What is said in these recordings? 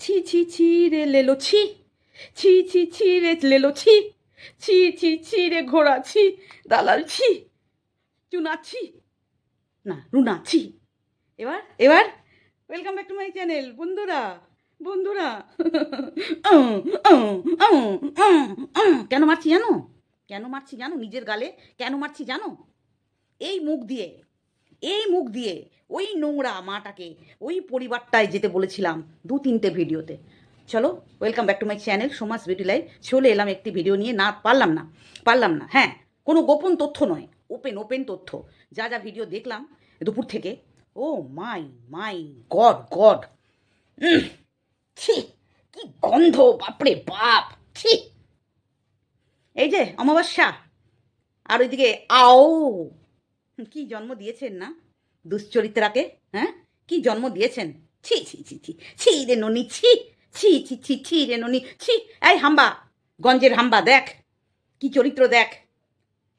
ছি ছি ছি রে লেলো ছি। ছি ছি ছি রে লেলো ছি। ছি ছি ছি রে ঘোড়া ছি, দালাল ছি, চুনা ছি। না, রুনা ছি। এবার এবার welcome back to my channel বন্ধুরা বন্ধুরা। কেন মারছি জানো? কেন মারছি জানো? নিজের গালে কেন মারছি জানো? এই মুখ দিয়ে। এই মুখ দিয়ে ওই নোংরা মাটাকে, ওই পরিবারটায় যেতে বলেছিলাম দু তিনটে ভিডিওতে। চলো welcome back to my channel Soma's beauty life. চলে এলাম একটি ভিডিও নিয়ে, না, পারলাম না পারলাম না হ্যাঁ কোনো গোপন তথ্য নয় ওপেন ওপেন তথ্য। যা যা ভিডিও দেখলাম দুপুর থেকে, ও মাই মাই গড গড। ছি, কি গন্ধ, বাপরে বাপ, ছি। এই যে, অমাবস্যা, আর ওইদিকে, আও কি জন্ম দিয়েছেন না? দুশ্চরিত্রাকে হ্যাঁ? কি জন্ম দিয়েছেন? ছি ছি ছি ছি ছি রে ননি, ছি ছি ছি ছি ছি রে ননি, ছি, এই হাম্বা, গঞ্জের হাম্বা, দেখ, কি চরিত্র দেখ,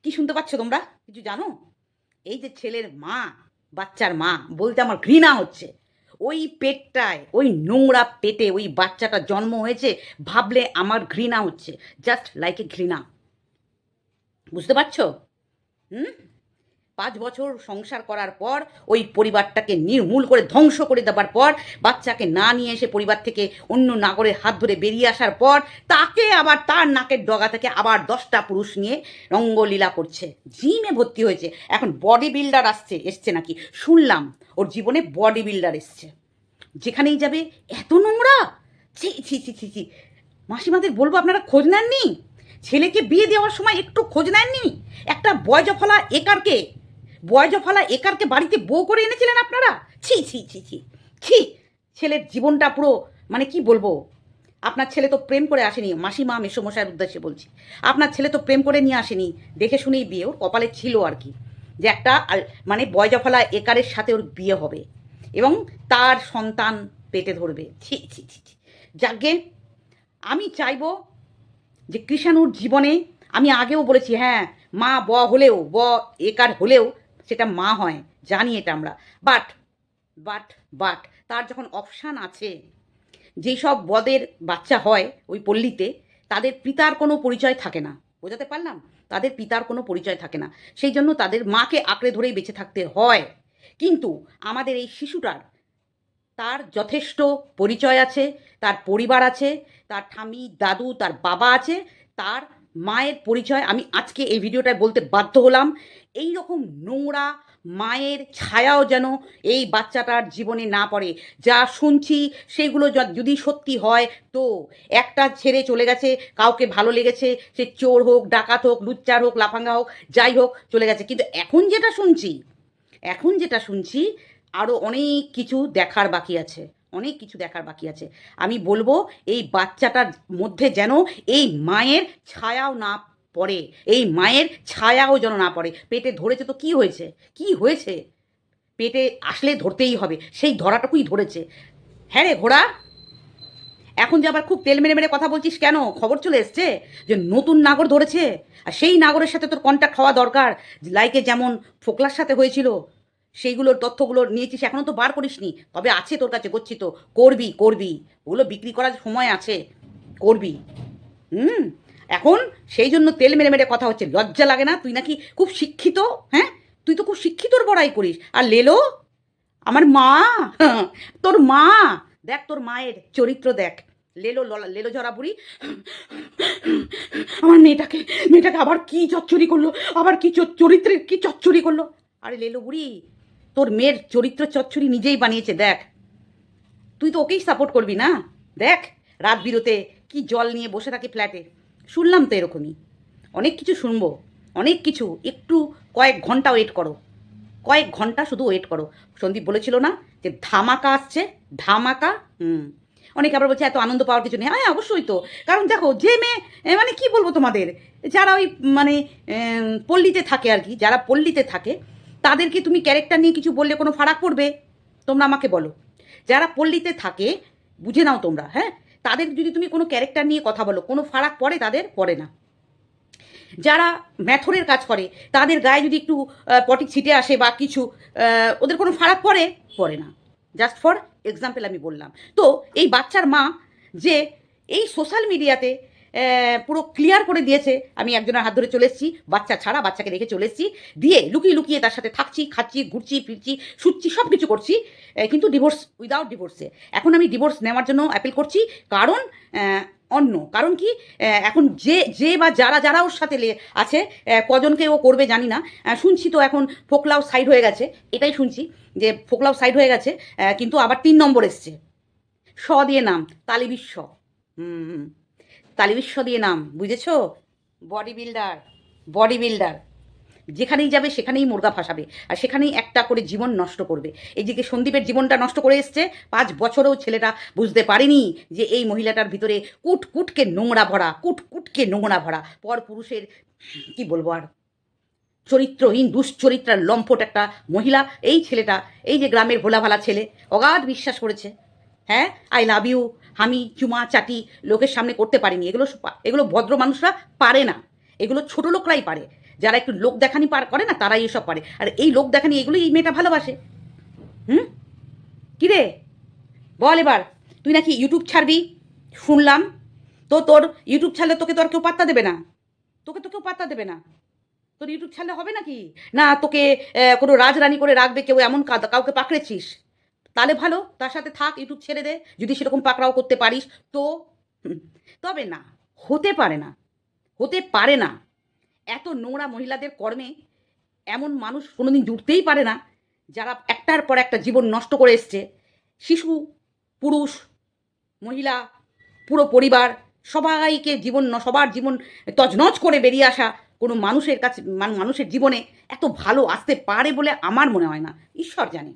কি শুনতে পাচ্ছ তোমরা? কিছু জানো? এই যে ছেলের মা, বাচ্চার মা, বলতে আমার ঘৃণা হচ্ছে। ওই পেটটায়, ওই নোংরা পেটে ওই বাচ্চাটা জন্ম হয়েছে ভাবলে আমার ঘৃণা হচ্ছে জাস্ট লাইক এ ঘৃণা। বুঝতে পারছ? হুম? পাঁচ বছর সংসার করার পর ওই পরিবারটাকে নির্মূল করে ধ্বংস করে দেওয়ার পর, বাচ্চাকে না নিয়ে এসে পরিবার থেকে অন্য নাগরের হাত ধরে বেরিয়ে আসার পর, তাকে আবার তার নাকের ডগা থেকে আবার দশটা পুরুষ নিয়ে রঙ্গলীলা করছে। জিমে ভর্তি হয়েছে। এখন বডি বিল্ডার আসছে, এসছে নাকি? শুনলাম, ওর জীবনে বডি বিল্ডার এসছে। যেখানেই যাবে, এত নোংরা? ছি ছি ছি ছি ছি। মাসিমাদের বলব, আপনারা খোঁজ নেননি? ছেলেকে বিয়ে দেওয়ার সময় একটু খোঁজ নেননি? একটা বয়জফলা একারকে বয়জফলা একারকে বাড়িতে বউ করে এনেছিলেন আপনারা? ছি ছি ছি ছি। ছি, ছেলের জীবনটা পুরো মানে কি বলব? আপনার ছেলে তো প্রেম করে আসেনি, মাসিমা মেসমশাইয়ের উদ্দেশ্যে বলছি। আপনার ছেলে তো প্রেম করে নিয়ে আসেনি, দেখে শুনেই বিয়ে, ওর কপালে ছিল আর কি। যে একটা মানে বয়জফলা একারের সাথে ওর বিয়ে হবে এবং তার সন্তান পেটে ধরবে। ছি ছি ছি ছি। যাকে আমি চাইব যে কৃষাণুর জীবনে আমি আগেও বলেছি হ্যাঁ মা ব হলেও, ব একার হলেও সেটা মা হয়, জানি এটা আমরা। বাট বাট বাট তার যখন অপশান আছে যেই সব বদের বাচ্চা হয় ওই পল্লীতে, তাদের পিতার কোনো পরিচয় থাকে না। বোঝাতে পারলাম? তাদের পিতার কোনো পরিচয় থাকে না। সেই জন্য তাদের মাকে আঁকড়ে ধরেই বেঁচে থাকতে হয়। কিন্তু আমাদের এই শিশুটার, তার যথেষ্ট পরিচয় আছে, তার পরিবার আছে, তার ঠামি দাদু, তার বাবা আছে, তার মায়ের পরিচয়, আমি আজকে এই ভিডিওটায় বলতে বাধ্য হলাম। এই রকম নোংরা মায়ের ছায়াও যেন এই বাচ্চাটার জীবনে না পড়ে। যা শুনছি সেগুলো যদি সত্যি হয় তো একটা ছেড়ে চলে গেছে, কাউকে ভালো লেগেছে, সে চোর হোক, ডাকাত হোক, লুচ্চার হোক, লাফাঙ্গা হোক, যাই হোক, চলে গেছে। কিন্তু এখন যেটা শুনছি, এখন যেটা শুনছি আরও অনেক কিছু দেখার বাকি আছে। অনেক কিছু দেখার বাকি আছে। আমি বলব, এই বাচ্চাটার মধ্যে যেন এই মায়ের ছায়াও না পড়ে, এই মায়ের ছায়াও যেন না পড়ে। পেটে ধরেছে তো কি হয়েছে? কি হয়েছে? পেটে আসলে ধরতেই হবে, সেই ধরাটুকুই ধরেছে। হ্যাঁ রে ঘোড়া, এখন যে আবার খুব তেল মেরে মেরে কথা বলছিস কেন? খবর চলে এসছে যে নতুন নাগর ধরেছে? আর সেই নাগরের সাথে তোর কন্ট্যাক্ট হওয়া দরকার। লাইকে যেমন ফোকলার সাথে হয়েছিল সেইগুলোর তথ্যগুলো নিয়েছিস এখনও তো বার করিসনি। তবে আছে তোর কাছে করছি তো করবি করবি। ওগুলো বিক্রি করার সময় আছে। করবি। হুম? এখন সেই জন্য তেল মেরে মেরে কথা হচ্ছে। লজ্জা লাগে না? তুই নাকি খুব শিক্ষিত হ্যাঁ? তুই তো খুব শিক্ষিতর বড়াই করিস। আর লেলো? আমার মা! তোর মা! দেখ তোর মায়ের চরিত্র দেখ। লেলো ললা- ঝরা বুড়ি। আমার মেয়েটাকে মেয়েটাকে আবার কি চচ্চড়ি করল? আবার কি চরিত্রের কি চচ্চড়ি করল? আরে লেলো বুড়ি তোর মেয়ের চরিত্র চচ্চড়ি নিজেই বানিয়েছে, দেখ। তুই তো ওকেই সাপোর্ট করবি না? দেখ, রাত বিরতে কি জল নিয়ে বসে থাকে ফ্ল্যাটে শুনলাম তো এরকমই। অনেক কিছু শুনব, অনেক কিছু। একটু কয়েক ঘণ্টা ওয়েট করো। কয়েক ঘণ্টা শুধু ওয়েট করো। সন্দীপ বলেছিল না যে ধামাকা আসছে, ধামাকা, হুম। অনেকে আবার বলছে, এত আনন্দ পাওয়ার কিছু নেই? হ্যাঁ অবশ্যই তো। কারণ দেখো, যে মেয়ে মানে কি বলব তোমাদের? যারা ওই মানে পল্লীতে থাকে আর কি, যারা পল্লীতে থাকে তাদেরকে তুমি ক্যারেক্টার নিয়ে কিছু বললে কোনো ফারাক পড়বে? তোমরা আমাকে বলো। যারা পল্লীতে থাকে বুঝে নাও তোমরা হ্যাঁ? তাদের যদি তুমি কোনো ক্যারেক্টার নিয়ে কথা বলো কোনো ফারাক পড়ে তাদের পড়ে না। যারা ম্যাথরের কাজ করে তাদের গায়ে যদি একটু আহ, পটি ছিটে আসে বা কিছু ওদের কোনো ফারাক পড়ে? পড়ে না। জাস্ট ফর এক্সাম্পল আমি বললাম। তো এই বাচ্চার মা যে এই সোশ্যাল মিডিয়াতে পুরো ক্লিয়ার করে দিয়েছে। আমি একজনের হাত ধরে চলে এসেছি, বাচ্চা ছাড়া বাচ্চাকে রেখে চলে এসেছি। দিয়ে লুকিয়ে লুকিয়ে তার সাথে থাকছি, খাচ্ছি, ঘুরছি, ফিরছি, শুচ্ছি সব কিছু করছি কিন্তু ডিভোর্স উইদাউট ডিভোর্সে এখন আমি ডিভোর্স নেওয়ার জন্য অ্যাপিল করছি। কারণ অন্য। কারণ কি? এখন যে যে বা যারা যারা ওর সাথে আছে কজনকে ও করবে জানি না। শুনছি তো এখন ফোকলাও সাইড হয়ে গেছে। এটাই শুনছি যে ফোকলাও সাইড হয়ে গেছে কিন্তু আবার তিন নম্বর এসছে। স দিয়ে নাম তালিবিশ্ব হুম। তালিবিশ্ব দিয়ে নাম, বুঝেছ? বডি বিল্ডার বডি বিল্ডার যেখানেই যাবে, সেখানেই মুরগা ফাঁসাবে, আর সেখানেই একটা করে জীবন নষ্ট করবে। যে সন্দীপের জীবনটা নষ্ট করে এসছে, পাঁচ বছরেও ছেলেটা বুঝতে পারেনি যে এই মহিলাটার ভিতরে কুট কুটকে নোংরা ভরা, কুট কুটকে নোংরা ভরা, পর পুরুষের, কি বলব আর, চরিত্রহীন, দুশ্চরিত্রার লম্পট একটা মহিলা, এই ছেলেটা, এই যে গ্রামের ভোলাভালা ছেলে, অগাধ বিশ্বাস করেছে। হ্যাঁ আই লাভ ইউ আমি চুমা, চাটি লোকের সামনে করতে পারিনি। এগুলো এগুলো ভদ্র মানুষরা পারে না। এগুলো ছোট লোকরাই পারে। যারা একটু লোক দেখানি পার, করে না, তারাই এসব পারে। আর এই লোক দেখানি, এগুলোই এই মেয়েটা ভালোবাসে। হুম? কিরে? বল এবার। তুই নাকি ইউটিউব ছাড়বি? শুনলাম। তো তোর ইউটিউব ছাড়লে তোকে তো আর কেউ পাত্তা দেবে না। তোকে তো কেউ পাত্তা দেবে না। তোর ইউটিউব ছাড়লে হবে নাকি? না, তোকে কোনো রাজরানি করে রাখবে, কেউ এমন কাউকে পাকড়েছিস। তাহলে ভালো, তার সাথে থাক, ইউটিউব ছেড়ে দে, যদি সেরকম পাকড়াও করতে পারিস, তো তবে না, হতে পারে না, হতে পারে না। এত নোংরা মহিলাদের কর্মে এমন মানুষ কোনোদিন জুটতেই পারে না, যারা একটার পর একটা জীবন নষ্ট করে এসছে। শিশু, পুরুষ, মহিলা, পুরো পরিবার, সবাইকে জীবন সবার জীবন তজনজ করে বেরিয়ে আসা কোনো মানুষের কাছে মানুষের জীবনে এত ভালো আসতে পারে বলে আমার মনে হয় না। ঈশ্বর জানে।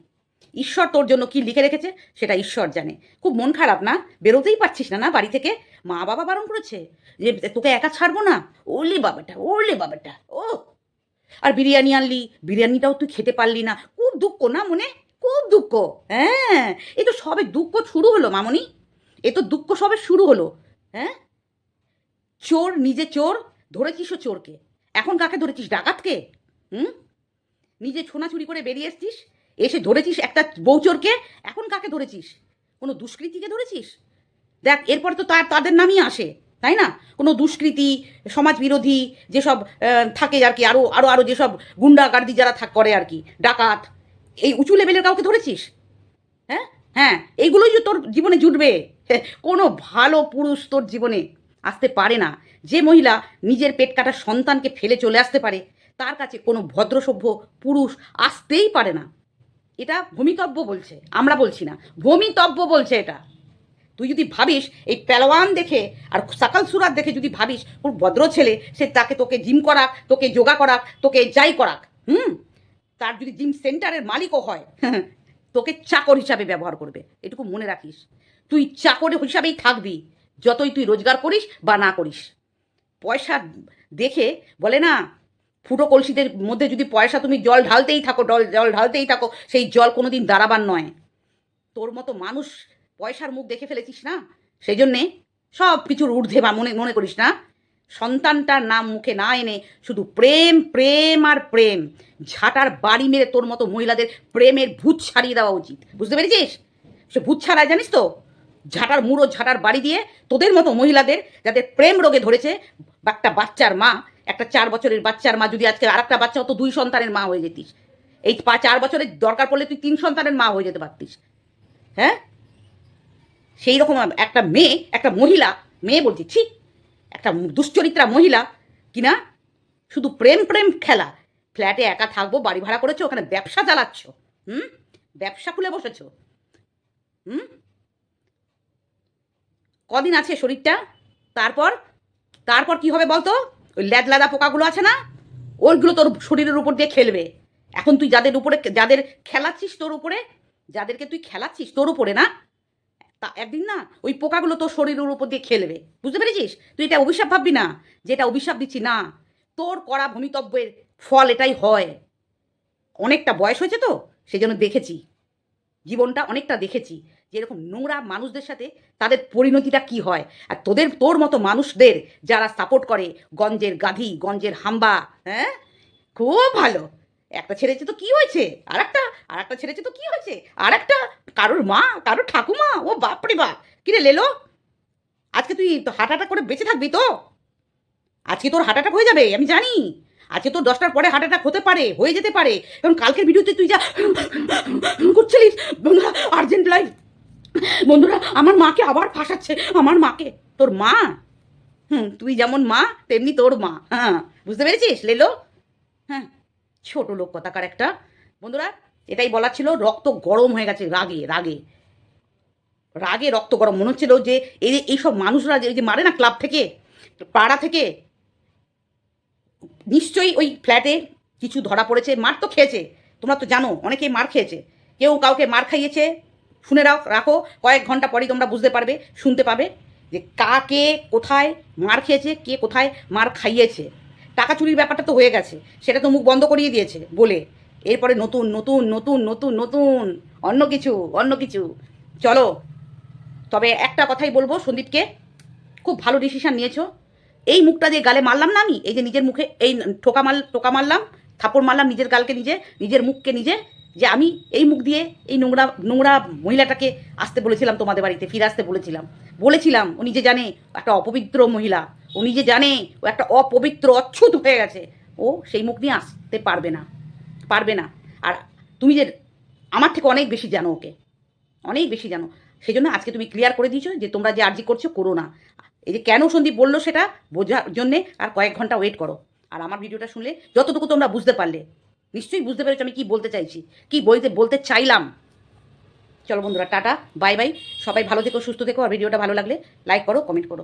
ঈশ্বর তোর জন্য কি লিখে রেখেছে? সেটা ঈশ্বর জানে। খুব মন খারাপ না? বেরোতেই পারছিস না না? বাড়ি থেকে? মা বাবা বারণ করেছে যে, তোকে একা ছাড়বো না? ওলে বাবাটা ওলে বাবাটা, ও। আর বিরিয়ানি আনলি, বিরিয়ানিটাও তুই খেতে পারলি না। খুব দুঃখ না মনে? খুব দুঃখ হ্যাঁ? এ তো সবে দুঃখ শুরু হলো, মামনি। এ তো দুঃখ সবে শুরু হলো হ্যাঁ? চোর, নিজে চোর ধরেছিসও চোরকে। এখন কাকে ধরেছিস, ডাকাতকে? হুম? নিজে ছোনা চুরি করে বেরিয়ে এসছিস? এসে ধরেছিস একটা বউচোরকে? এখন কাকে ধরেছিস? কোনো দুষ্কৃতীকে ধরেছিস? দেখ, এরপর তো তার, তাদের নামই আসে, তাই না? কোনো দুষ্কৃতি সমাজ বিরোধী যেসব থাকে আর কি আরও আরও আরও যেসব গুন্ডাগার্দি যারা থাক, করে আর কি, ডাকাত, এই উঁচু লেভেলের কাউকে ধরেছিস? হ্যাঁ? হ্যাঁ এইগুলোই তোর জীবনে জুটবে। কোনো ভালো পুরুষ তোর জীবনে আসতে পারে না। যে মহিলা নিজের পেট কাটা সন্তানকে ফেলে চলে আসতে পারে, তার কাছে কোনো ভদ্রসভ্য পুরুষ আসতেই পারে না। এটা ভূমিতব্য বলছে, আমরা বলছি না। ভূমিতব্য বলছে এটা। তুই যদি ভাবিস, এই পেলোয়ান দেখে আর সাকাল সুরাত দেখে যদি ভাবিস খুব ভদ্র ছেলে, সে তাকে তোকে জিম করাক, তোকে যোগা করাক, তোকে যাই করাক, হুম? তার যদি জিম সেন্টারের মালিকও হয়, তোকে চাকর হিসাবে ব্যবহার করবে। এটুকু মনে রাখিস। তুই চাকর হিসাবেই থাকবি, যতই তুই রোজগার করিস বা না করিস। পয়সা দেখে বলে না ফুটো কলসিদের মধ্যে যদি পয়সা তুমি জল ঢালতেই থাকো, জল জল ঢালতেই থাকো, সেই জল কোনোদিন দাঁড়াবার নয়। তোর মতো মানুষ পয়সার মুখ দেখে ফেলেছিস না? সেই জন্যে সব কিছুর ঊর্ধ্বে বা মনে মনে করিস না। সন্তানটার নাম মুখে না এনে শুধু প্রেম প্রেম আর প্রেম। ঝাঁটার বাড়ি মেরে তোর মতো মহিলাদের প্রেমের ভূত ছাড়িয়ে দেওয়া উচিত। বুঝতে পেরেছিস? সে ভূত ছাড়ায়, জানিস তো? ঝাঁটার মুড়ো, ঝাঁটার বাড়ি দিয়ে তোদের মতো মহিলাদের যাদের প্রেম রোগে ধরেছে একটা বাচ্চার মা একটা চার বছরের বাচ্চার মা যদি আজকে আর একটা বাচ্চা হতো দুই সন্তানের মা হয়ে যেতিস। এই পা চার বছরের দরকার পড়লে তুই তিন সন্তানের মা হয়ে যেতে পারতিস। হ্যাঁ? সেই রকম একটা মেয়ে, একটা মহিলা, মেয়ে বলছি, ছি, একটা দুশ্চরিত্রা মহিলা, কিনা? শুধু প্রেম প্রেম খেলা। ফ্ল্যাটে একা থাকব, বাড়ি ভাড়া করেছ, ওখানে ব্যবসা চালাচ্ছ। হুম? ব্যবসা খুলে বসেছো। হুম? কদিন আছে শরীরটা? তারপর? তারপর কি হবে বলতো? ওই ল্যাদলাদা পোকাগুলো আছে না? ওইগুলো তোর শরীরের উপর দিয়ে খেলবে। এখন তুই যাদের উপরে যাদের খেলাচ্ছিস তোর উপরে, যাদেরকে তুই খেলাচ্ছিস তোর উপরে না, তা একদিন না ওই পোকাগুলো তোর শরীরের উপর দিয়ে খেলবে। বুঝতে পেরেছিস? তুই এটা অভিশাপ ভাববি না যে এটা অভিশাপ দিচ্ছি না। তোর করা ভূমিতব্যের ফল এটাই হয়। অনেকটা বয়স হয়েছে তো সেই জন্য দেখেছি। জীবনটা অনেকটা দেখেছি। যে এরকম নোংরা মানুষদের সাথে তাদের পরিণতিটা কি হয়? আর তোদের, তোর মতো মানুষদের যারা সাপোর্ট করে গঞ্জের গাধি, গঞ্জের হাম্বা হ্যাঁ? খুব ভালো। একটা ছেড়েছে তো কি হয়েছে? আর একটা আর একটা ছেড়েছে তো কি হয়েছে? আর একটা কারোর মা, কারোর ঠাকুমা, ও বাপরে বাপ। কিরে লেলো, আজকে তুই তো অ্যাটাক করে বেঁচে থাকবি তো? আজকে তোর হার্ট হয়ে যাবে, আমি জানি। আজকে তোর দশটার পরে হার্ট অ্যাটাক হতে পারে, হয়ে যেতে পারে। কারণ কালকের ভিডিওতে তুই যা করছিলিস আর্জেন্ট লাইফ বন্ধুরা, আমার মাকে আবার ফাঁসাচ্ছে। আমার মাকে। তোর মা? হুম, তুই যেমন মা, তেমনি তোর মা। হ্যাঁ বুঝতে পেরেছিস, লেলো? হ্যাঁ ছোট লোক কথাকার একটা। বন্ধুরা, এটাই বলার ছিল, রক্ত গরম হয়ে গেছে রাগে রাগে। রাগে রক্ত গরম। মনে হচ্ছিল যে এই এইসব মানুষরা যে মারে না ক্লাব থেকে, পাড়া থেকে, নিশ্চয়ই ওই ফ্ল্যাটে কিছু ধরা পড়েছে। মার তো খেয়েছে। তোমরা তো জানো, অনেকেই মার খেয়েছে। কেউ কাউকে মার খাইয়েছে। শুনে রাখ, রাখো, কয়েক ঘণ্টা পরেই তোমরা বুঝতে পারবে, শুনতে পাবে যে কাকে কোথায় মার খেয়েছে, কে কোথায় মার খাইয়েছে। টাকা চুরির ব্যাপারটা তো হয়ে গেছে, সেটা তো মুখ বন্ধ করিয়ে দিয়েছে, বলে। এরপরে নতুন নতুন নতুন নতুন নতুন, অন্য কিছু অন্য কিছু। চলো, তবে একটা কথাই বলব সন্দীপকে, খুব ভালো ডিসিশন নিয়েছো। এই মুখটা দিয়ে গালে মারলাম না আমি, এই যে নিজের মুখে এই ঠোকা মাল টোকা মারলাম থাপড় মারলাম, নিজের গালকে নিজে, নিজের মুখকে নিজে যে আমি এই মুখ দিয়ে এই নোংরা নোংরা মহিলাটাকে আসতে বলেছিলাম তোমাদের বাড়িতে, ফিরে আসতে বলেছিলাম। বলেছিলাম, ও নিজে জানে একটা অপবিত্র মহিলা, ও নিজে জানে ও একটা অপবিত্র, অচ্ছুত হয়ে গেছে। ও সেই মুখ নিয়ে আসতে পারবে না পারবে না। আর তুমি যে, আমার থেকে অনেক বেশি জানো ওকে, অনেক বেশি জানো। সেই জন্য আজকে তুমি ক্লিয়ার করে দিয়েছ যে তোমরা যে আর্জি করছ, করো না। এই যে কেন সন্দীপ বলল সেটা বোঝার জন্যে আর কয়েক ঘণ্টা ওয়েট করো। আর আমার ভিডিওটা শুনলে যতটুকু তোমরা বুঝতে পারলে নিশ্চয়ই বুঝতে পেরেছ আমি কি বলতে চাইছি? কি বইতে বলতে চাইলাম? চলো বন্ধুরা, টাটা, বাই বাই। সবাই ভালো থেকো, সুস্থ থেকো, আর ভিডিওটা ভালো লাগলে লাইক করো কমেন্ট করো।